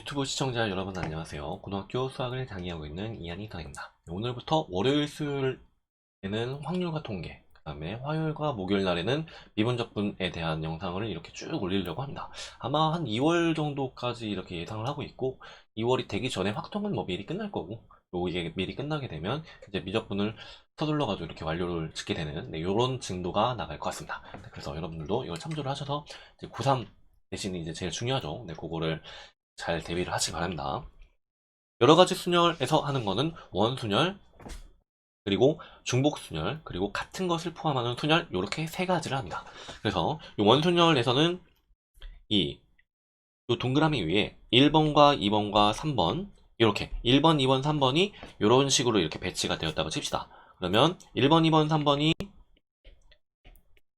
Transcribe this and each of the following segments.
유튜브 시청자 여러분 안녕하세요. 고등학교 수학을 강의하고 있는 이한이 강입니다. 오늘부터 월요일, 수요일에는 확률과 통계, 그 다음에 화요일과 목요일 날에는 미분적분에 대한 영상을 이렇게 쭉 올리려고 합니다. 아마 한 2월 정도까지 이렇게 예상을 하고 있고, 2월이 되기 전에 확통은 뭐 미리 끝날 거고, 요 이게 미리 끝나게 되면 이제 미적분을 서둘러 가지고 이렇게 완료를 짓게 되는 네, 이런 진도가 나갈 것 같습니다. 네, 그래서 여러분들도 이걸 참조를 하셔서 이제 고3 대신에 이제 제일 중요하죠. 네, 그거를 잘 대비를 하시기 바랍니다. 여러 가지 순열에서 하는 거는 원순열, 그리고 중복 순열, 그리고 같은 것을 포함하는 순열, 이렇게 세 가지를 합니다. 그래서 이 원순열에서는 이, 이 동그라미 위에 1번과 2번과 3번, 이렇게 1번, 2번, 3번이 이런 식으로 이렇게 배치가 되었다고 칩시다. 그러면 1번, 2번, 3번이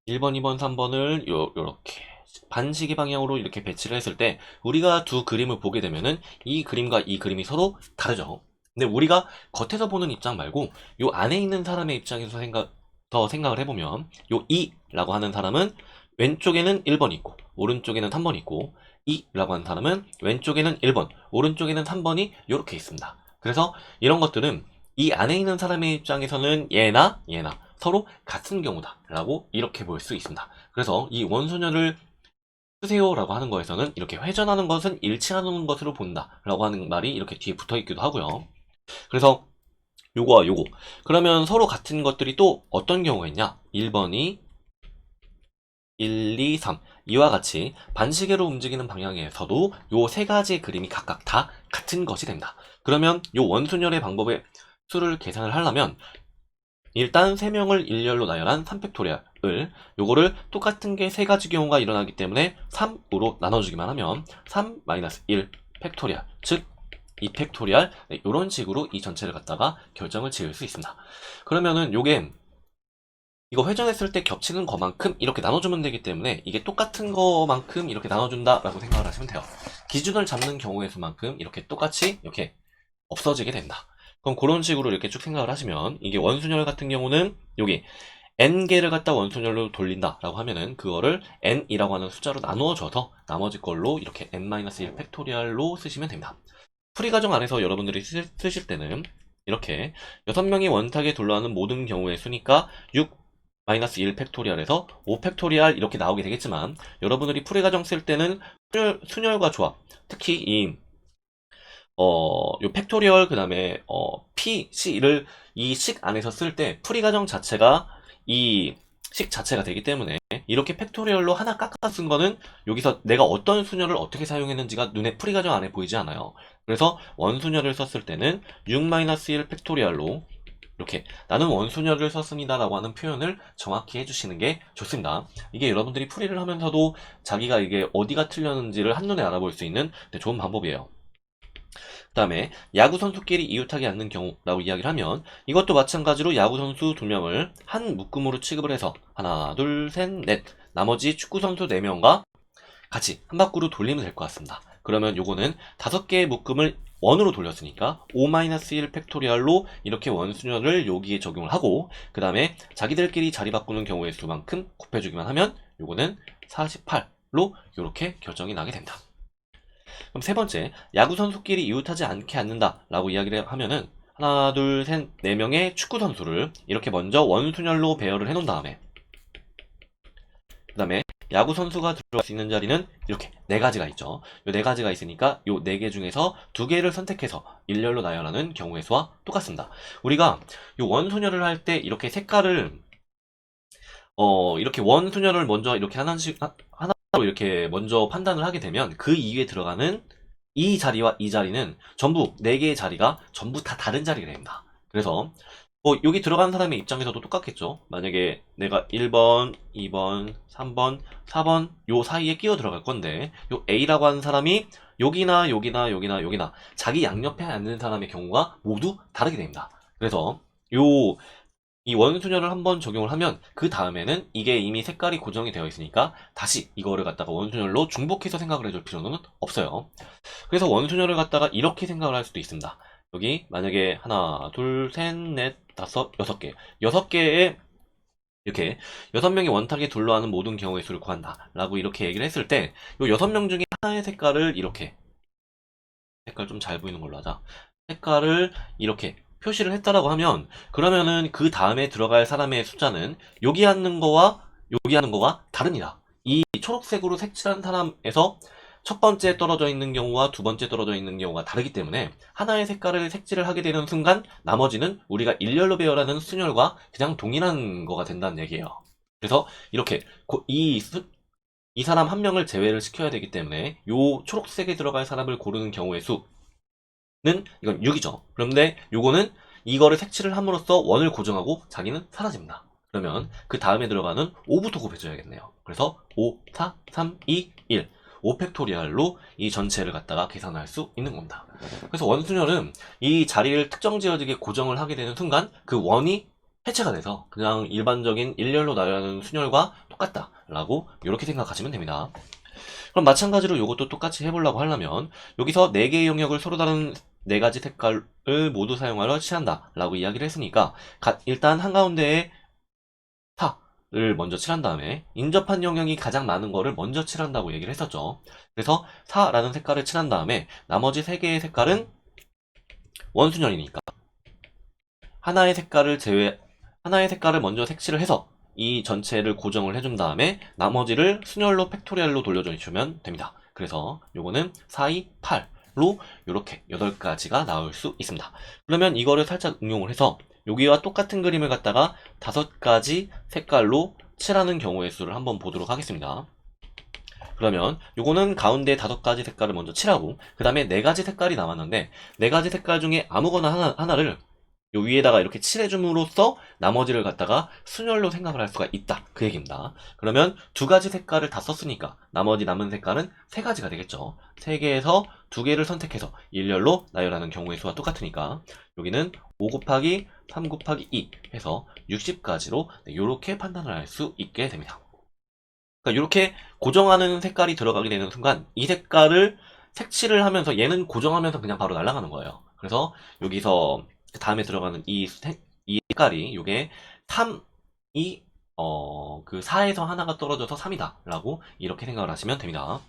1번, 2번, 3번을 요, 요렇게 반시계 방향으로 이렇게 배치를 했을 때 우리가 두 그림을 보게 되면은 이 그림과 이 그림이 서로 다르죠. 근데 우리가 겉에서 보는 입장 말고 요 안에 있는 사람의 입장에서 생각 더 생각을 해보면 요 2라고 하는 사람은 왼쪽에는 1번 있고 오른쪽에는 3번 있고 2라고 하는 사람은 왼쪽에는 1번 오른쪽에는 3번이 이렇게 있습니다. 그래서 이런 것들은 이 안에 있는 사람의 입장에서는 얘나 얘나 서로 같은 경우다라고 이렇게 볼 수 있습니다. 그래서 이 원소녀를 쓰세요라고 하는 거에서는 이렇게 회전하는 것은 일치하는 것으로 본다라고 하는 말이 이렇게 뒤에 붙어 있기도 하고요. 그래서 요거와 요거. 그러면 서로 같은 것들이 또 어떤 경우가 있냐? 1번이 1, 2, 3. 이와 같이 반시계로 움직이는 방향에서도 요 세 가지의 그림이 각각 다 같은 것이 됩니다. 그러면 요 원순열의 방법의 수를 계산을 하려면 일단 3명을 일렬로 나열한 3팩토리얼 을 요거를 똑같은 게 세 가지 경우가 일어나기 때문에 3으로 나눠주기만 하면 3-1 팩토리얼 즉 2팩토리얼 이런 식으로 이 전체를 갖다가 결정을 지을 수 있습니다. 그러면은 요게 이거 회전했을 때 겹치는 것만큼 이렇게 나눠주면 되기 때문에 이게 똑같은 것만큼 이렇게 나눠준다라고 생각을 하시면 돼요. 기준을 잡는 경우의 수만큼 이렇게 똑같이 이렇게 없어지게 된다. 그럼 그런 식으로 이렇게 쭉 생각을 하시면 이게 원순열 같은 경우는 여기 n개를 갖다 원순열로 돌린다라고 하면은 그거를 n이라고 하는 숫자로 나누어줘서 나머지 걸로 이렇게 n-1 팩토리얼로 쓰시면 됩니다. 풀이 과정 안에서 여러분들이 쓰, 쓰실 때는 이렇게 6명이 원탁에 둘러하는 모든 경우의 수니까 6 마이너스 1 팩토리얼에서 5 팩토리얼 이렇게 나오게 되겠지만 여러분들이 풀이 과정 쓸 때는 순열, 순열과 조합 특히 이 어, 요 팩토리얼 그 다음에 어, P, C를 이 식 안에서 쓸 때 풀이 과정 자체가 이 식 자체가 되기 때문에 이렇게 팩토리얼로 하나 깎아 쓴 거는 여기서 내가 어떤 순열을 어떻게 사용했는지가 눈에 풀이 과정 안에 보이지 않아요. 그래서 원순열을 썼을 때는 6-1 팩토리얼로 이렇게 나는 원순열을 썼습니다라고 하는 표현을 정확히 해주시는 게 좋습니다. 이게 여러분들이 풀이를 하면서도 자기가 이게 어디가 틀렸는지를 한눈에 알아볼 수 있는 좋은 방법이에요. 그 다음에 야구 선수끼리 이웃하게 않는 경우라고 이야기를 하면 이것도 마찬가지로 야구 선수 두 명을 한 묶음으로 취급을 해서 하나, 둘, 셋, 넷 나머지 축구 선수 네 명과 같이 한 바퀴로 돌리면 될 것 같습니다. 그러면 요거는 다섯 개의 묶음을 원으로 돌렸으니까 5-1 팩토리얼로 이렇게 원순열을 여기에 적용을 하고 그 다음에 자기들끼리 자리 바꾸는 경우의 수만큼 곱해주기만 하면 요거는 48로 이렇게 결정이 나게 된다. 그럼 세 번째, 야구 선수끼리 이웃하지 않게 않는다라고 이야기를 하면은 하나, 둘, 셋, 네 명의 축구 선수를 이렇게 먼저 원순열로 배열을 해놓은 다음에 그 다음에 야구 선수가 들어갈 수 있는 자리는 이렇게 네 가지가 있죠. 이네 가지가 있으니까 이네개 중에서 두 개를 선택해서 일렬로 나열하는 경우의 수와 똑같습니다. 우리가 이 원순열을 할때 이렇게 색깔을 어 이렇게 원순열을 먼저 이렇게 하나씩 하나 이렇게 먼저 판단을 하게 되면 그 이후에 들어가는 이 자리와 이 자리는 전부 네 개의 자리가 전부 다 다른 자리가 됩니다. 그래서 뭐 여기 들어간 사람의 입장에서도 똑같겠죠. 만약에 내가 1번, 2번, 3번, 4번 요 사이에 끼어 들어갈 건데 요 A라고 하는 사람이 여기나 여기나 여기나 여기나 자기 양옆에 앉는 사람의 경우가 모두 다르게 됩니다. 그래서 요 이 원순열을 한번 적용을 하면 그 다음에는 이게 이미 색깔이 고정이 되어 있으니까 다시 이거를 갖다가 원순열로 중복해서 생각을 해줄 필요는 없어요. 그래서 원순열을 갖다가 이렇게 생각을 할 수도 있습니다. 여기 만약에 하나, 둘, 셋, 넷, 다섯, 여섯 개. 여섯 개의 이렇게 여섯 명이 원탁에 둘러하는 모든 경우의 수를 구한다. 라고 이렇게 얘기를 했을 때, 이 여섯 명 중에 하나의 색깔을 이렇게 색깔 좀 잘 보이는 걸로 하자. 색깔을 이렇게 표시를 했다라고 하면 그러면은 그 다음에 들어갈 사람의 숫자는 여기 하는 거와 여기 하는 거가 다릅니다. 이 초록색으로 색칠한 사람에서 첫 번째 떨어져 있는 경우와 두 번째 떨어져 있는 경우가 다르기 때문에 하나의 색깔을 색칠을 하게 되는 순간 나머지는 우리가 일렬로 배열하는 순열과 그냥 동일한 거가 된다는 얘기예요. 그래서 이렇게 고- 이, 수- 이 사람 한 명을 제외를 시켜야 되기 때문에 요 초록색에 들어갈 사람을 고르는 경우의 수 는 이건 6이죠. 그런데 요거는 이거를 색칠을 함으로써 원을 고정하고 자기는 사라집니다. 그러면 그 다음에 들어가는 5부터 곱해줘야겠네요. 그래서 5, 4, 3, 2, 1. 5팩토리얼로 이 전체를 갖다가 계산할 수 있는 겁니다. 그래서 원순열은 이 자리를 특정 지어지게 고정을 하게 되는 순간 그 원이 해체가 돼서 그냥 일반적인 일렬로 나열하는 순열과 똑같다라고 이렇게 생각하시면 됩니다. 그럼 마찬가지로 이것도 똑같이 해보려고 하려면 여기서 4개의 영역을 서로 다른 4가지 색깔을 모두 사용하여 칠한다 라고 이야기를 했으니까 가- 일단 한가운데에 를 먼저 칠한 다음에 인접한 영역이 가장 많은 거를 먼저 칠한다고 얘기를 했었죠. 그래서 4라는 색깔을 칠한 다음에 나머지 3개의 색깔은 원순열이니까 하나의 색깔을 제외 하나의 색깔을 먼저 색칠을 해서 이 전체를 고정을 해준 다음에 나머지를 순열로 팩토리얼로 돌려주시면 됩니다. 그래서 요거는 4, 2, 8 로 이렇게 8가지가 나올 수 있습니다. 그러면 이거를 살짝 응용을 해서 여기와 똑같은 그림을 갖다가 다섯 가지 색깔로 칠하는 경우의 수를 한번 보도록 하겠습니다. 그러면 요거는 가운데 다섯 가지 색깔을 먼저 칠하고 그 다음에 네 가지 색깔이 남았는데 네 가지 색깔 중에 아무거나 하나, 하나를 요 위에다가 이렇게 칠해줌으로써 나머지를 갖다가 순열로 생각을 할 수가 있다. 그 얘기입니다. 그러면 두 가지 색깔을 다 썼으니까 나머지 남은 색깔은 세 가지가 되겠죠. 세 개에서 두 개를 선택해서 일렬로 나열하는 경우의 수와 똑같으니까 여기는 5 곱하기 3 곱하기 2 해서 60가지로 이렇게 판단을 할 수 있게 됩니다. 그러니까 이렇게 고정하는 색깔이 들어가게 되는 순간 이 색깔을 색칠을 하면서 얘는 고정하면서 그냥 바로 날아가는 거예요. 그래서 여기서 그 다음에 들어가는 이, 색, 이 색깔이 이게 3이 어, 그 4에서 하나가 떨어져서 3이다 라고 이렇게 생각을 하시면 됩니다.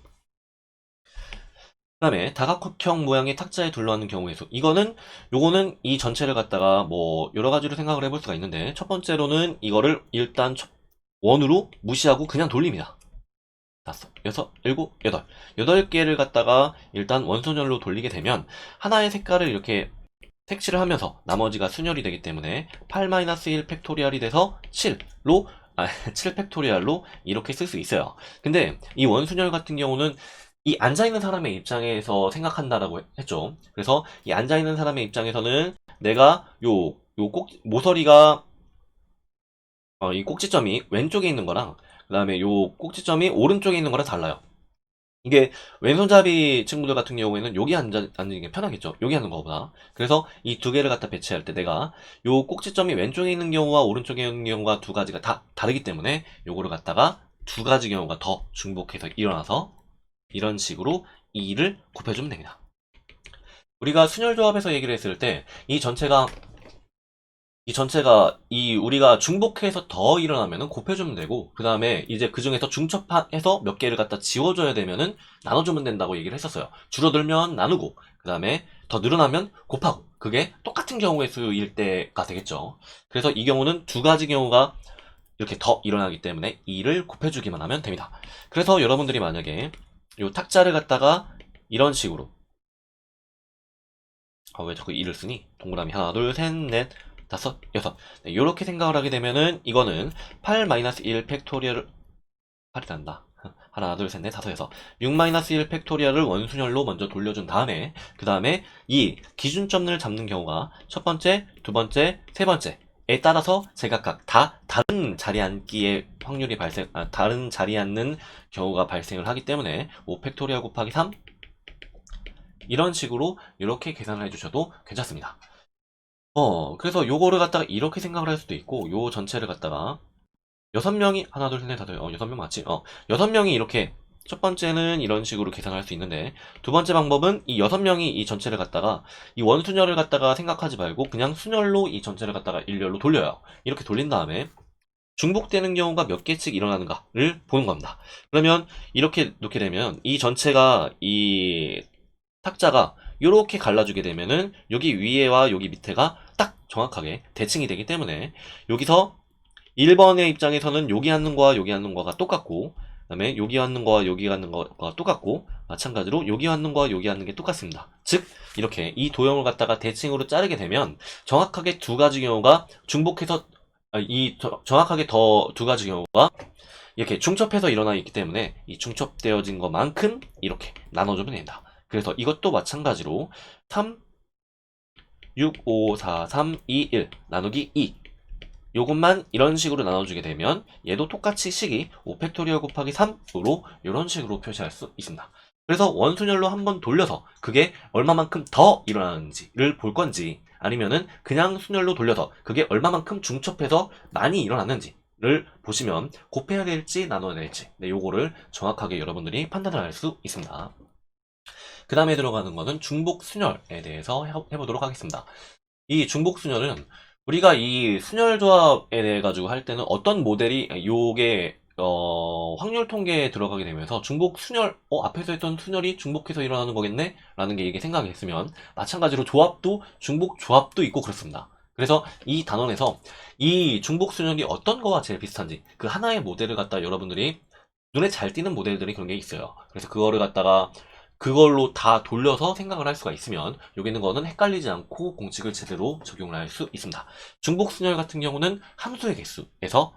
그 다음에 다각형 모양의 탁자에 둘러앉는 경우의 수 이거는 요거는 이 전체를 갖다가 뭐 여러 가지로 생각을 해볼 수가 있는데 첫 번째로는 이거를 일단 첫- 원으로 무시하고 그냥 돌립니다. 다섯, 여섯, 일곱, 여덟. 여덟 개를 갖다가 일단 원순열로 돌리게 되면 하나의 색깔을 이렇게 색칠을 하면서 나머지가 순열이 되기 때문에 8-1 팩토리얼이 돼서 7로 아, 7 팩토리얼로 이렇게 쓸 수 있어요. 근데 이 원순열 같은 경우는 이 앉아있는 사람의 입장에서 생각한다라고 했죠. 그래서 이 앉아있는 사람의 입장에서는 내가 요, 요 꼭, 모서리가, 어, 이 꼭지점이 왼쪽에 있는 거랑, 그 다음에 요 꼭지점이 오른쪽에 있는 거랑 달라요. 이게 왼손잡이 친구들 같은 경우에는 여기 앉아, 앉는 게 편하겠죠. 여기 하는 거보다. 그래서 이 두 개를 갖다 배치할 때 내가 요 꼭지점이 왼쪽에 있는 경우와 오른쪽에 있는 경우가 두 가지가 다 다르기 때문에 요거를 갖다가 두 가지 경우가 더 중복해서 일어나서 이런 식으로 2를 곱해주면 됩니다. 우리가 순열조합에서 얘기를 했을 때 이 전체가 이 전체가 이 우리가 중복해서 더 일어나면은 곱해주면 되고 그 다음에 이제 그 중에서 중첩해서 몇 개를 갖다 지워줘야 되면은 나눠주면 된다고 얘기를 했었어요. 줄어들면 나누고 그 다음에 더 늘어나면 곱하고 그게 똑같은 경우의 수일 때가 되겠죠. 그래서 이 경우는 두 가지 경우가 이렇게 더 일어나기 때문에 2를 곱해주기만 하면 됩니다. 그래서 여러분들이 만약에 요 탁자를 갖다가 이런 식으로 아, 왜 자꾸 2를 쓰니? 동그라미 하나, 둘, 셋, 넷, 다섯, 여섯 네, 이렇게 생각을 하게 되면은 이거는 8-1 팩토리얼 8이 난다. 하나, 둘, 셋, 넷, 다섯, 여섯 6-1 팩토리얼을 원순열로 먼저 돌려준 다음에 그 다음에 이 기준점을 잡는 경우가 첫 번째, 두 번째, 세 번째 에 따라서 제각각 다 다른 자리 앉기의 확률이 발생, 아, 다른 자리에 앉는 경우가 발생을 하기 때문에 5 팩토리얼 곱하기 3 이런 식으로 이렇게 계산을 해주셔도 괜찮습니다. 어, 그래서 요거를 갖다가 이렇게 생각을 할 수도 있고, 요 전체를 갖다가, 여섯 명이, 하나, 둘, 셋, 넷, 다섯, 어, 여섯 명 맞지? 어, 여섯 명이 이렇게, 첫 번째는 이런 식으로 계산할 수 있는데, 두 번째 방법은 이 여섯 명이 이 전체를 갖다가, 이 원순열을 갖다가 생각하지 말고, 그냥 순열로 이 전체를 갖다가 일렬로 돌려요. 이렇게 돌린 다음에, 중복되는 경우가 몇 개씩 일어나는가를 보는 겁니다. 그러면, 이렇게 놓게 되면, 이 전체가, 이 탁자가 이렇게 갈라주게 되면은 여기 위에와 여기 밑에가 딱 정확하게 대칭이 되기 때문에 여기서 1번의 입장에서는 여기 앉는 거와 여기 앉는 거가 똑같고 그 다음에 여기 앉는 거와 여기 앉는 거가 똑같고 마찬가지로 여기 앉는 거와 여기 앉는 게 똑같습니다. 즉 이렇게 이 도형을 갖다가 대칭으로 자르게 되면 정확하게 두 가지 경우가 중복해서 아, 이 저- 정확하게 더 두 가지 경우가 이렇게 중첩해서 일어나 있기 때문에 이 중첩되어진 것만큼 이렇게 나눠주면 된다. 그래서 이것도 마찬가지로 3, 6, 5, 4, 3, 2, 1 나누기 2 요것만 이런 식으로 나눠주게 되면 얘도 똑같이 식이 5팩토리얼 곱하기 3으로 이런 식으로 표시할 수 있습니다. 그래서 원순열로 한번 돌려서 그게 얼마만큼 더 일어나는지를 볼 건지 아니면은 그냥 순열로 돌려서 그게 얼마만큼 중첩해서 많이 일어났는지를 보시면 곱해야 될지 나눠야 될지 네, 요거를 정확하게 여러분들이 판단을 할 수 있습니다. 그 다음에 들어가는 거는 중복 순열에 대해서 해- 해보도록 하겠습니다. 이 중복 순열은 우리가 이 순열 조합에 대해 가지고 할 때는 어떤 모델이 요게 어, 확률 통계에 들어가게 되면서 중복 순열, 어, 앞에서 했던 순열이 중복해서 일어나는 거겠네? 라는 게 이게 생각이 했으면, 마찬가지로 조합도 중복 조합도 있고 그렇습니다. 그래서 이 단원에서 이 중복 순열이 어떤 거와 제일 비슷한지, 그 하나의 모델을 갖다 여러분들이 눈에 잘 띄는 모델들이 그런 게 있어요. 그래서 그거를 갖다가 그걸로 다 돌려서 생각을 할 수가 있으면 여기 있는 거는 헷갈리지 않고 공식을 제대로 적용을 할 수 있습니다. 중복 순열 같은 경우는 함수의 개수에서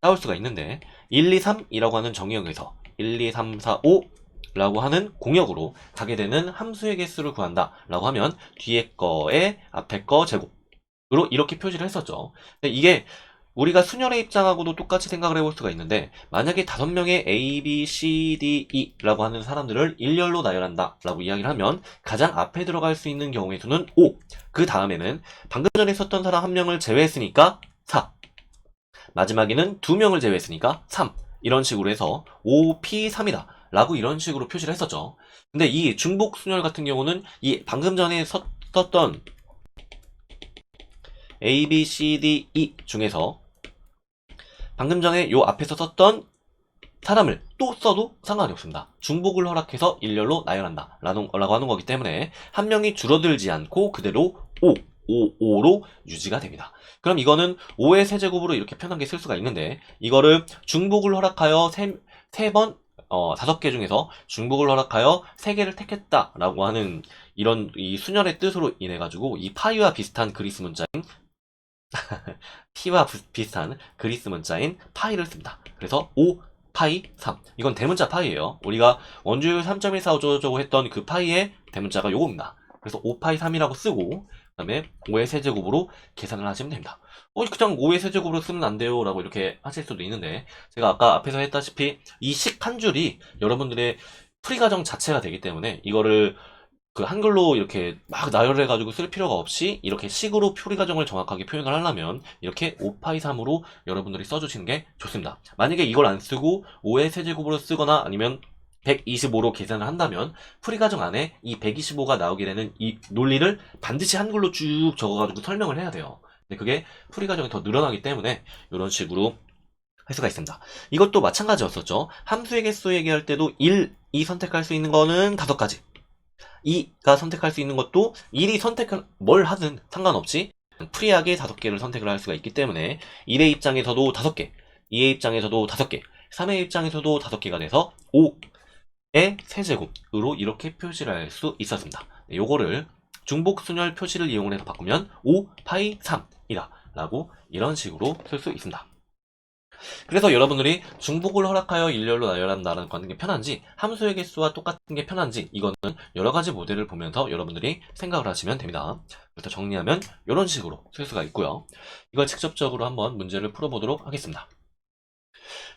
따올 수가 있는데 1, 2, 3이라고 하는 정의역에서 1, 2, 3, 4, 5 라고 하는 공역으로 가게 되는 함수의 개수를 구한다 라고 하면 뒤에 거에 앞에 거 제곱으로 이렇게 표시를 했었죠. 근데 이게 우리가 순열의 입장하고도 똑같이 생각을 해볼 수가 있는데 만약에 다섯 명의 A, B, C, D, E라고 하는 사람들을 일렬로 나열한다 라고 이야기를 하면 가장 앞에 들어갈 수 있는 경우의 수는 5. 그 다음에는 방금 전에 썼던 사람 한 명을 제외했으니까 4. 마지막에는 두 명을 제외했으니까 3. 이런 식으로 해서 5P3이다. 라고 이런 식으로 표시를 했었죠. 근데 이 중복 순열 같은 경우는 이 방금 전에 썼- 썼던 A, B, C, D, E 중에서 방금 전에 요 앞에서 썼던 사람을 또 써도 상관이 없습니다. 중복을 허락해서 일렬로 나열한다. 라고 하는 거기 때문에 한 명이 줄어들지 않고 그대로 5, 5, 5로 유지가 됩니다. 그럼 이거는 5의 세제곱으로 이렇게 편하게 쓸 수가 있는데 이거를 중복을 허락하여 세, 세 번, 어, 다섯 개 중에서 중복을 허락하여 세 개를 택했다라고 하는 이런 이 순열의 뜻으로 인해 가지고 이 파이와 비슷한 그리스 문자인 P와 부- 비슷한 그리스 문자인 파이를 씁니다. 그래서 5 파이 3. 이건 대문자 파이예요. 우리가 원주율 3.145조 했던 그 파이의 대문자가 요겁니다. 그래서 5 파이 3이라고 쓰고 그다음에 5의 세제곱으로 계산을 하시면 됩니다. 어, 그냥 5의 세제곱으로 쓰면 안 돼요. 라고 이렇게 하실 수도 있는데 제가 아까 앞에서 했다시피 이 식 한 줄이 여러분들의 풀이 과정 자체가 되기 때문에 이거를 그 한글로 이렇게 막 나열해가지고 쓸 필요가 없이 이렇게 식으로 표리 과정을 정확하게 표현을 하려면 이렇게 5파이 3으로 여러분들이 써주시는 게 좋습니다. 만약에 이걸 안 쓰고 5의 세제곱으로 쓰거나 아니면 125로 계산을 한다면 풀이 과정 안에 이 125가 나오게 되는 이 논리를 반드시 한글로 쭉 적어가지고 설명을 해야 돼요. 근데 그게 풀이 과정이 더 늘어나기 때문에 이런 식으로 할 수가 있습니다. 이것도 마찬가지였었죠. 함수의 개수 얘기할 때도 1, 2 선택할 수 있는 거는 다섯 가지. 2가 선택할 수 있는 것도 1이 선택을 뭘 하든 상관없이 프리하게 다섯 개를 선택을 할 수가 있기 때문에 1의 입장에서도 다섯 개, 2의 입장에서도 다섯 개, 3의 입장에서도 다섯 개가 돼서 5의 세제곱으로 이렇게 표시를 할 수 있었습니다. 네, 요거를 중복 순열 표시를 이용해서 바꾸면 5 파이 3이다 라고 이런 식으로 쓸 수 있습니다. 그래서 여러분들이 중복을 허락하여 일렬로 나열한다는 게 편한지 함수의 개수와 똑같은 게 편한지 이거는 여러 가지 모델을 보면서 여러분들이 생각을 하시면 됩니다. 그래서 정리하면 이런 식으로 쓸 수가 있고요. 이걸 직접적으로 한번 문제를 풀어보도록 하겠습니다.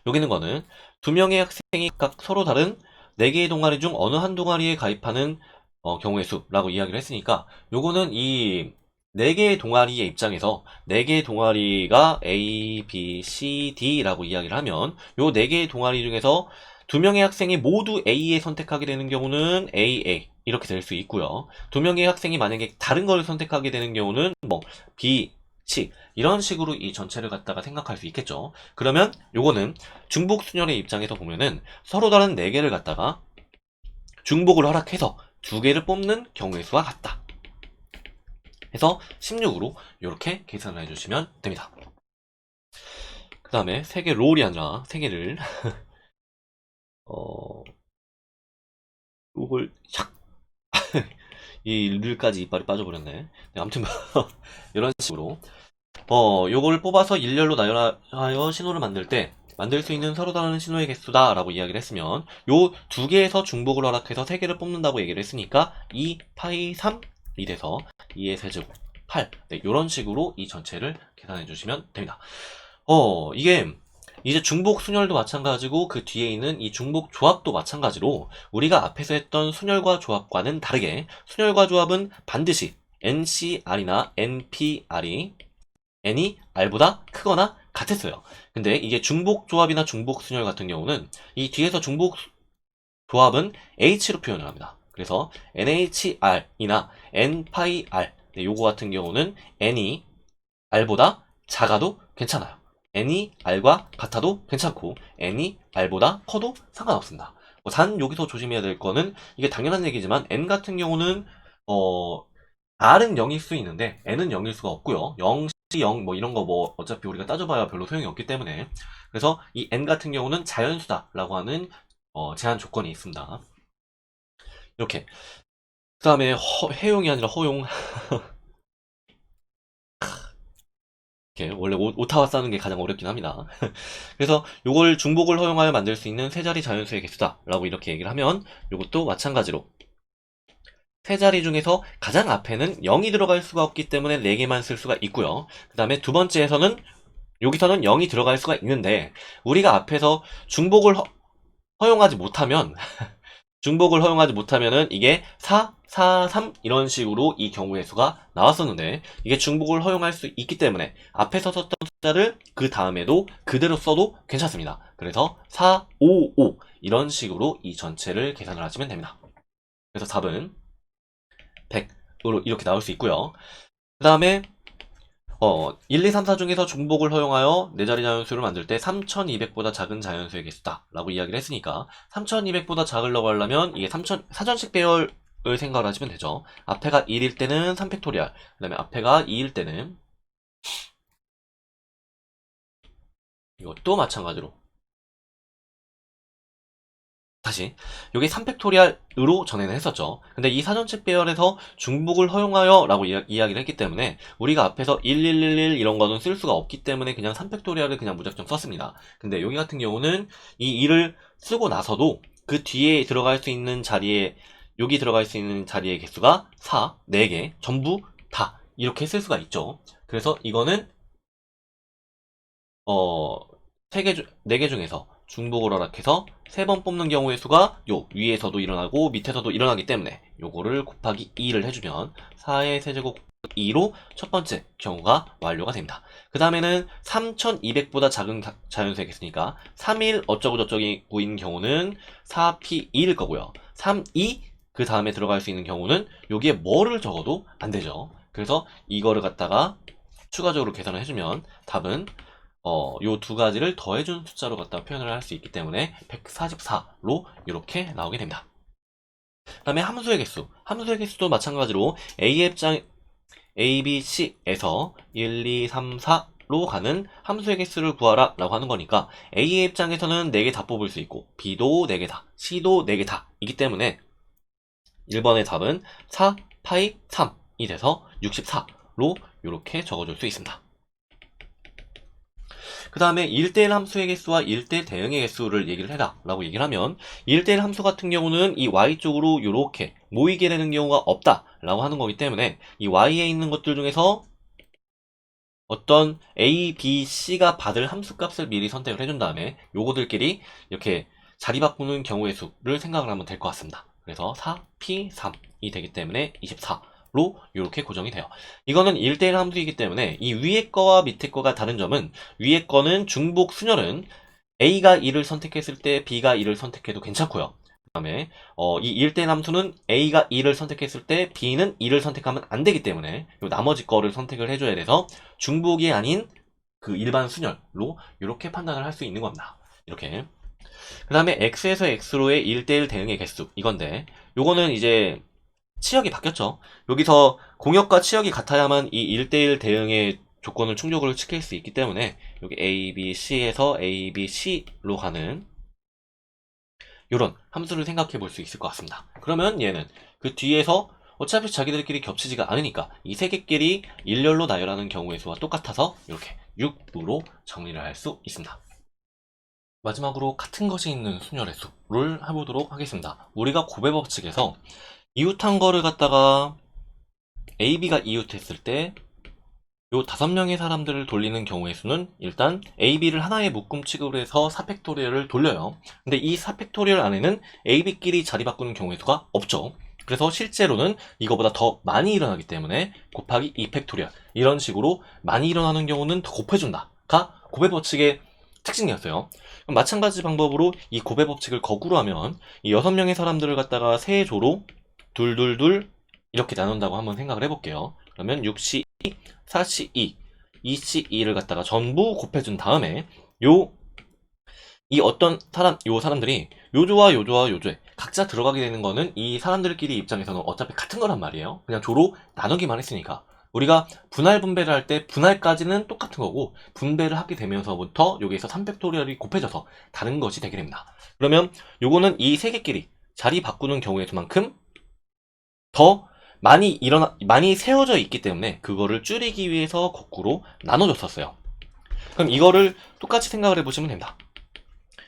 여기 있는 거는 두 명의 학생이 각 서로 다른 네 개의 동아리 중 어느 한 동아리에 가입하는 어, 경우의 수라고 이야기를 했으니까 요거는 이 네 개의 동아리의 입장에서 네 개의 동아리가 A, B, C, D라고 이야기를 하면 요네 개의 동아리 중에서 두 명의 학생이 모두 A에 선택하게 되는 경우는 AA 이렇게 될 수 있고요. 두 명의 학생이 만약에 다른 걸 선택하게 되는 경우는 뭐 B, C 이런 식으로 이 전체를 갖다가 생각할 수 있겠죠. 그러면 요거는 중복 순열의 입장에서 보면은 서로 다른 네 개를 갖다가 중복을 허락해서 두 개를 뽑는 경우의 수와 같다. 해서 16으로 이렇게 계산을 해주시면 됩니다. 그 다음에 세 개 롤이 아니라 세 개를 어 이걸 샥 이 릴까지 이빨이 빠져버렸네. 네, 아무튼 이런 식으로 어 요걸 뽑아서 일렬로 나열하여 신호를 만들 때 만들 수 있는 서로 다른 신호의 개수다 라고 이야기를 했으면 요 두 개에서 중복을 허락해서 세 개를 뽑는다고 얘기를 했으니까 2 파이 3 이 돼서 2의 세제곱 8 네, 요런 식으로 이 전체를 계산해 주시면 됩니다. 어 이게 이제 중복 순열도 마찬가지고 그 뒤에 있는 이 중복 조합도 마찬가지로 우리가 앞에서 했던 순열과 조합과는 다르게 순열과 조합은 반드시 NCR이나 NPR이 n이 r보다 크거나 같았어요. 근데 이게 중복 조합이나 중복 순열 같은 경우는 이 뒤에서 중복 조합은 h로 표현을 합니다. 그래서 NHR이나 NPR 네, 요거 같은 경우는 n이 r보다 작아도 괜찮아요. n이 r과 같아도 괜찮고 n이 r보다 커도 상관없습니다. 어, 단 여기서 조심해야 될 거는 이게 당연한 얘기지만 n 같은 경우는 어 r은 0일 수 있는데 n은 0일 수가 없고요. 0, 0, 뭐 이런 거 뭐 어차피 우리가 따져봐야 별로 소용이 없기 때문에 그래서 이 n 같은 경우는 자연수다라고 하는 어, 제한 조건이 있습니다. 이렇게 그 다음에 해용이 아니라 허용 이렇게 원래 오, 오타와 싸는 게 가장 어렵긴 합니다. 그래서 이걸 중복을 허용하여 만들 수 있는 세 자리 자연수의 개수다 라고 이렇게 얘기를 하면 이것도 마찬가지로 세 자리 중에서 가장 앞에는 0이 들어갈 수가 없기 때문에 4개만 쓸 수가 있고요. 그 다음에 두 번째에서는 여기서는 0이 들어갈 수가 있는데 우리가 앞에서 중복을 허, 허용하지 못하면 중복을 허용하지 못하면은 이게 4, 4, 3 이런 식으로 이 경우의 수가 나왔었는데 이게 중복을 허용할 수 있기 때문에 앞에서 썼던 숫자를 그 다음에도 그대로 써도 괜찮습니다. 그래서 4, 5, 5 이런 식으로 이 전체를 계산을 하시면 됩니다. 그래서 답은 100으로 이렇게 나올 수 있고요. 그 다음에 어, 1, 2, 3, 4 중에서 중복을 허용하여 네 자리 자연수를 만들 때 3200보다 작은 자연수의 개수다 라고 이야기를 했으니까 3200보다 작으려고 하려면 이게 3000, 사전식 배열을 생각을 하시면 되죠. 앞에가 1일 때는 3팩토리알 그 다음에 앞에가 2일 때는 이것도 마찬가지로 다시 여기 3팩토리알으로 전에는 했었죠. 근데 이 사전책 배열에서 중복을 허용하여 라고 이야, 기를 했기 때문에 우리가 앞에서 1111 이런 거는 쓸 수가 없기 때문에 그냥 3팩토리알을 그냥 무작정 썼습니다. 근데 여기 같은 경우는 이 2를 쓰고 나서도 그 뒤에 들어갈 수 있는 자리에 여기 들어갈 수 있는 자리의 개수가 4, 4개 전부 다 이렇게 쓸 수가 있죠. 그래서 이거는 어 3개, 4개 중에서 중복을 허락해서 세 번 뽑는 경우의 수가 요 위에서도 일어나고 밑에서도 일어나기 때문에 요거를 곱하기 2를 해주면 4의 세제곱 2로 첫 번째 경우가 완료가 됩니다. 그 다음에는 3200보다 작은 자연수에 있으니까 3일 어쩌고저쩌고인 경우는 4p2일 거고요. 32 그 다음에 들어갈 수 있는 경우는 여기에 뭐를 적어도 안 되죠. 그래서 이거를 갖다가 추가적으로 계산을 해주면 답은 어, 요 두 가지를 더해준 숫자로 갖다 표현을 할 수 있기 때문에 144로 이렇게 나오게 됩니다. 그 다음에 함수의 개수. 함수의 개수도 마찬가지로 A앱장, A, B, C에서 1, 2, 3, 4로 가는 함수의 개수를 구하라 라고 하는 거니까 A의 입장에서는 4개 다 뽑을 수 있고 B도 4개 다, C도 4개 다 이기 때문에 1번의 답은 4, 파이 3이 돼서 64로 이렇게 적어줄 수 있습니다. 그 다음에 1대1 함수의 개수와 1대 대응의 개수를 얘기를 해라 라고 얘기를 하면 1대1 함수 같은 경우는 이 y쪽으로 이렇게 모이게 되는 경우가 없다 라고 하는 거기 때문에 이 y에 있는 것들 중에서 어떤 a, b, c가 받을 함수 값을 미리 선택을 해준 다음에 요거들끼리 이렇게 자리 바꾸는 경우의 수를 생각을 하면 될 것 같습니다. 그래서 4, p, 3이 되기 때문에 24 로 이렇게 고정이 돼요. 이거는 1대1 함수이기 때문에 이 위에 거와 밑에 거가 다른 점은 위에 거는 중복 순열은 A가 2를 선택했을 때 B가 2를 선택해도 괜찮고요. 그 다음에 어, 이 1대1 함수는 A가 2를 선택했을 때 B는 2를 선택하면 안 되기 때문에 나머지 거를 선택을 해줘야 돼서 중복이 아닌 그 일반 순열로 이렇게 판단을 할 수 있는 겁니다. 이렇게 그 다음에 X에서 X로의 1대1 대응의 개수 이건데 요거는 이제 치역이 바뀌었죠. 여기서 공역과 치역이 같아야만 이 1대1 대응의 조건을 충족을 시킬 수 있기 때문에 여기 A, B, C에서 A, B, C로 가는 이런 함수를 생각해 볼 수 있을 것 같습니다. 그러면 얘는 그 뒤에서 어차피 자기들끼리 겹치지가 않으니까 이 세 개끼리 일렬로 나열하는 경우의 수와 똑같아서 이렇게 6으로 정리를 할 수 있습니다. 마지막으로 같은 것이 있는 순열의 수를 해보도록 하겠습니다. 우리가 고배 법칙에서 이웃한 거를 갖다가 AB가 이웃했을 때 요 다섯 명의 사람들을 돌리는 경우의 수는 일단 AB를 하나의 묶음 취급을 해서 4팩토리얼을 돌려요. 근데 이 4팩토리얼 안에는 AB끼리 자리 바꾸는 경우의 수가 없죠. 그래서 실제로는 이거보다 더 많이 일어나기 때문에 곱하기 2팩토리얼 이런 식으로 많이 일어나는 경우는 더 곱해준다가 고배 법칙의 특징이었어요. 마찬가지 방법으로 이 고배 법칙을 거꾸로 하면 이 여섯 명의 사람들을 갖다가 세 조로 둘둘둘 이렇게 나눈다고 한번 생각을 해볼게요. 그러면 6C 4C2, 2C2를 갖다가 전부 곱해준 다음에 요 이 어떤 사람, 요 사람들이 요조와 요조와 요조에 각자 들어가게 되는 거는 이 사람들끼리 입장에서는 어차피 같은 거란 말이에요. 그냥 조로 나누기만 했으니까. 우리가 분할 분배를 할 때 분할까지는 똑같은 거고 분배를 하게 되면서부터 여기에서 3팩토리얼이 곱해져서 다른 것이 되게 됩니다. 그러면 요거는 이 세 개끼리 자리 바꾸는 경우의 수만큼 더 많이 일어나 많이 세워져 있기 때문에 그거를 줄이기 위해서 거꾸로 나눠줬었어요. 그럼 이거를 똑같이 생각을 해보시면 됩니다.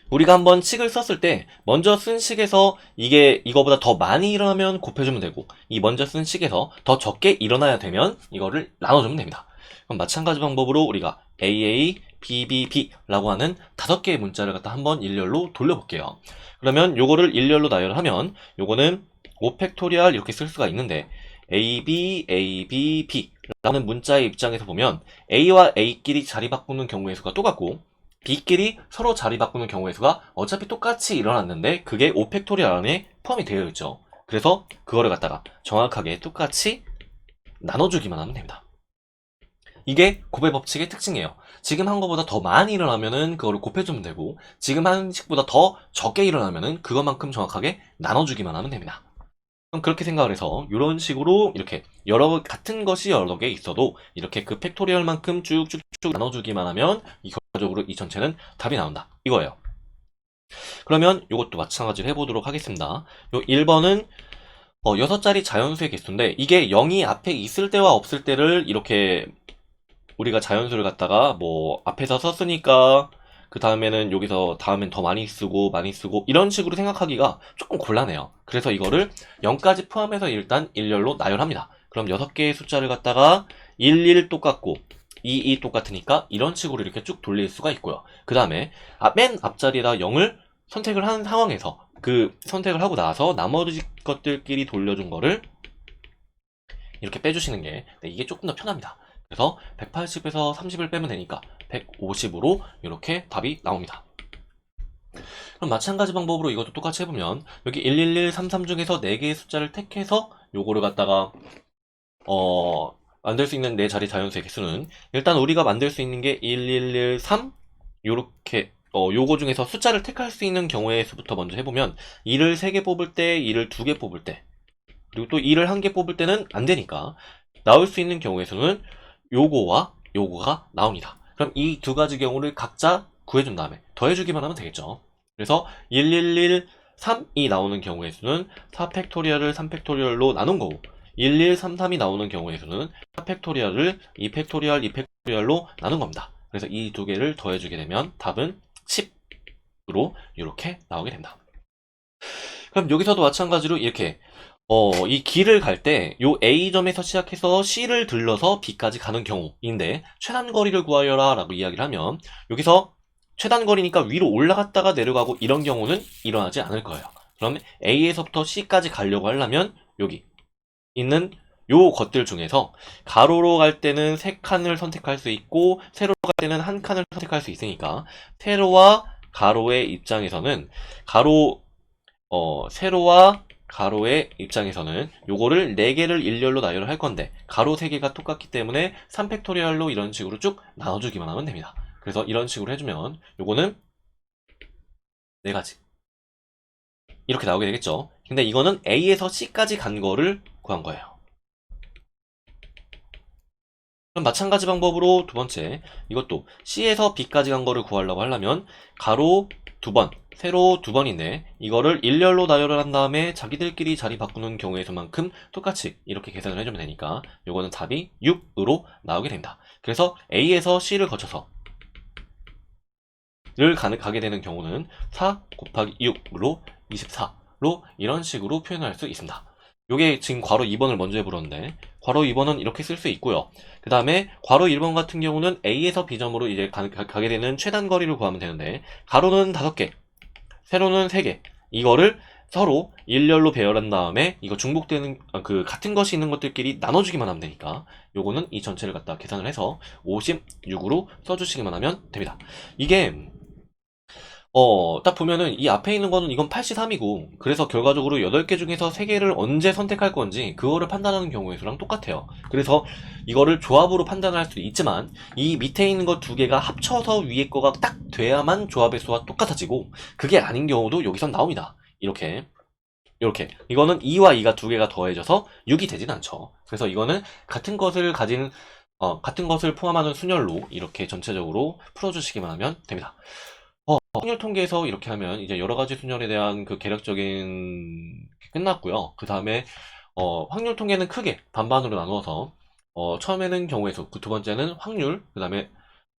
우리가 한번 식을 썼을 때 먼저 쓴 식에서 이게 이거보다 더 많이 일어나면 곱해주면 되고 이 먼저 쓴 식에서 더 적게 일어나야 되면 이거를 나눠주면 됩니다. 그럼 마찬가지 방법으로 우리가 AA, BBB라고 하는 다섯 개의 문자를 갖다 한번 일렬로 돌려볼게요. 그러면 요거를 일렬로 나열하면 요거는 5팩토리얼 이렇게 쓸 수가 있는데 AB, AB, B라는 문자의 입장에서 보면 A와 A끼리 자리 바꾸는 경우의 수가 똑같고 B끼리 서로 자리 바꾸는 경우의 수가 어차피 똑같이 일어났는데 그게 5팩토리얼 안에 포함이 되어 있죠. 그래서 그거를 갖다가 정확하게 똑같이 나눠주기만 하면 됩니다. 이게 곱의 법칙의 특징이에요. 지금 한 거보다 더 많이 일어나면은 그거를 곱해주면 되고 지금 한 식보다 더 적게 일어나면은 그것만큼 정확하게 나눠주기만 하면 됩니다. 그렇게 생각을 해서 이런 식으로 이렇게 여러 같은 것이 여러 개 있어도 이렇게 그 팩토리얼만큼 쭉쭉쭉 나눠주기만 하면 이 결과적으로 이 전체는 답이 나온다. 이거예요. 그러면 이것도 마찬가지로 해보도록 하겠습니다. 요 1번은 어, 6자리 자연수의 개수인데 이게 0이 앞에 있을 때와 없을 때를 이렇게 우리가 자연수를 갖다가 뭐 앞에서 썼으니까 그 다음에는 여기서 다음엔 더 많이 쓰고 많이 쓰고 이런 식으로 생각하기가 조금 곤란해요. 그래서 이거를 0까지 포함해서 일단 일렬로 나열합니다. 그럼 6개의 숫자를 갖다가 1, 1 똑같고 2, 2 똑같으니까 이런 식으로 이렇게 쭉 돌릴 수가 있고요. 그 다음에 맨 앞자리에다 0을 선택을 하는 상황에서 그 선택을 하고 나서 나머지 것들끼리 돌려준 거를 이렇게 빼주시는 게 네, 이게 조금 더 편합니다. 그래서 180에서 30을 빼면 되니까 150으로 이렇게 답이 나옵니다. 그럼 마찬가지 방법으로 이것도 똑같이 해보면 여기 11133 중에서 4개의 숫자를 택해서 요거를 갖다가 어 만들 수 있는 네 자리 자연수의 개수는 일단 우리가 만들 수 있는 게 1113 요렇게 어 요거 중에서 숫자를 택할 수 있는 경우의 수부터 먼저 해보면 2를 3개 뽑을 때 2를 2개 뽑을 때 그리고 또 2를 1개 뽑을 때는 안 되니까 나올 수 있는 경우의 수는 요거와 요거가 나옵니다. 그럼 이 두 가지 경우를 각자 구해준 다음에 더해주기만 하면 되겠죠. 그래서 1113이 나오는 경우의 수는 4팩토리얼을 3팩토리얼로 나눈 거고 1133이 나오는 경우의 수는 4팩토리얼을 2팩토리얼, 2팩토리얼로 나눈 겁니다. 그래서 이 두 개를 더해주게 되면 답은 10으로 이렇게 나오게 됩니다. 그럼 여기서도 마찬가지로 이렇게 어, 이 길을 갈 때, 요 A점에서 시작해서 C를 들러서 B까지 가는 경우인데, 최단 거리를 구하여라 라고 이야기를 하면, 여기서 최단 거리니까 위로 올라갔다가 내려가고 이런 경우는 일어나지 않을 거예요. 그럼 A에서부터 C까지 가려고 하려면, 여기 있는 요 것들 중에서 가로로 갈 때는 세 칸을 선택할 수 있고, 세로로 갈 때는 한 칸을 선택할 수 있으니까, 세로와 가로의 입장에서는, 가로, 어, 세로와 가로의 입장에서는 요거를 4개를 일렬로 나열을 할 건데 가로 3개가 똑같기 때문에 3팩토리얼로 이런 식으로 쭉 나눠주기만 하면 됩니다. 그래서 이런 식으로 해주면 요거는 4가지 이렇게 나오게 되겠죠. 근데 이거는 A에서 C까지 간 거를 구한 거예요. 그럼 마찬가지 방법으로 두 번째, 이것도 C에서 B까지 간 거를 구하려고 하려면 가로 두 번, 세로 두 번인데 이거를 일렬로 나열을 한 다음에 자기들끼리 자리 바꾸는 경우에서만큼 똑같이 이렇게 계산을 해주면 되니까 요거는 답이 6으로 나오게 됩니다. 그래서 A에서 C를 거쳐서 를 가게 되는 경우는 4 곱하기 6으로 24로 이런 식으로 표현할 수 있습니다. 요게 지금 괄호 2번을 먼저 해보렸는데 괄호 2번은 이렇게 쓸 수 있고요. 그 다음에 괄호 1번 같은 경우는 A에서 B점으로 이제 가, 게 되는 최단 거리를 구하면 되는데 가로는 5개, 세로는 3개 이거를 서로 일렬로 배열한 다음에 이거 중복되는 아, 그 같은 것이 있는 것들끼리 나눠주기만 하면 되니까 요거는 이 전체를 갖다 계산을 해서 56으로 써주시기만 하면 됩니다. 이게 어, 딱 보면은 이 앞에 있는 거는 이건 83이고 그래서 결과적으로 8개 중에서 3개를 언제 선택할 건지 그거를 판단하는 경우의 수랑 똑같아요. 그래서 이거를 조합으로 판단을 할 수도 있지만 이 밑에 있는 거 두 개가 합쳐서 위에 거가 딱 돼야만 조합의 수와 똑같아지고 그게 아닌 경우도 여기선 나옵니다. 이렇게 이렇게 이거는 2와 2가 두 개가 더해져서 6이 되진 않죠. 그래서 이거는 같은 것을 가진 어, 같은 것을 포함하는 순열로 이렇게 전체적으로 풀어주시기만 하면 됩니다. 어, 확률 통계에서 이렇게 하면 이제 여러 가지 순열에 대한 그 계략적인 게 끝났고요. 그 다음에 어, 확률 통계는 크게 반반으로 나누어서 어, 처음에는 경우의 수, 그 두 번째는 확률, 그 다음에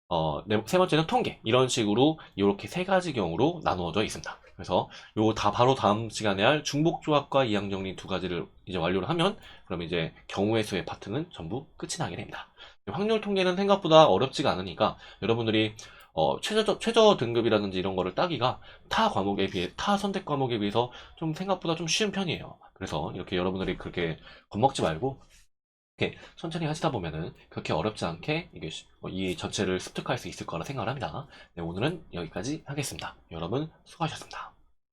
어, 네, 세 번째는 통계 이런 식으로 이렇게 세 가지 경우로 나누어져 있습니다. 그래서 요 다 바로 다음 시간에 할 중복 조합과 이항 정리 두 가지를 이제 완료를 하면 그럼 이제 경우의 수의 파트는 전부 끝이 나게 됩니다. 확률 통계는 생각보다 어렵지가 않으니까 여러분들이 어, 최저, 최저 등급이라든지 이런 거를 따기가 타 과목에 비해, 타 선택 과목에 비해서 좀 생각보다 좀 쉬운 편이에요. 그래서 이렇게 여러분들이 그렇게 겁먹지 말고, 이렇게 천천히 하시다 보면은 그렇게 어렵지 않게 이게 시- 어, 이 전체를 습득할 수 있을 거라 생각을 합니다. 네, 오늘은 여기까지 하겠습니다. 여러분 수고하셨습니다.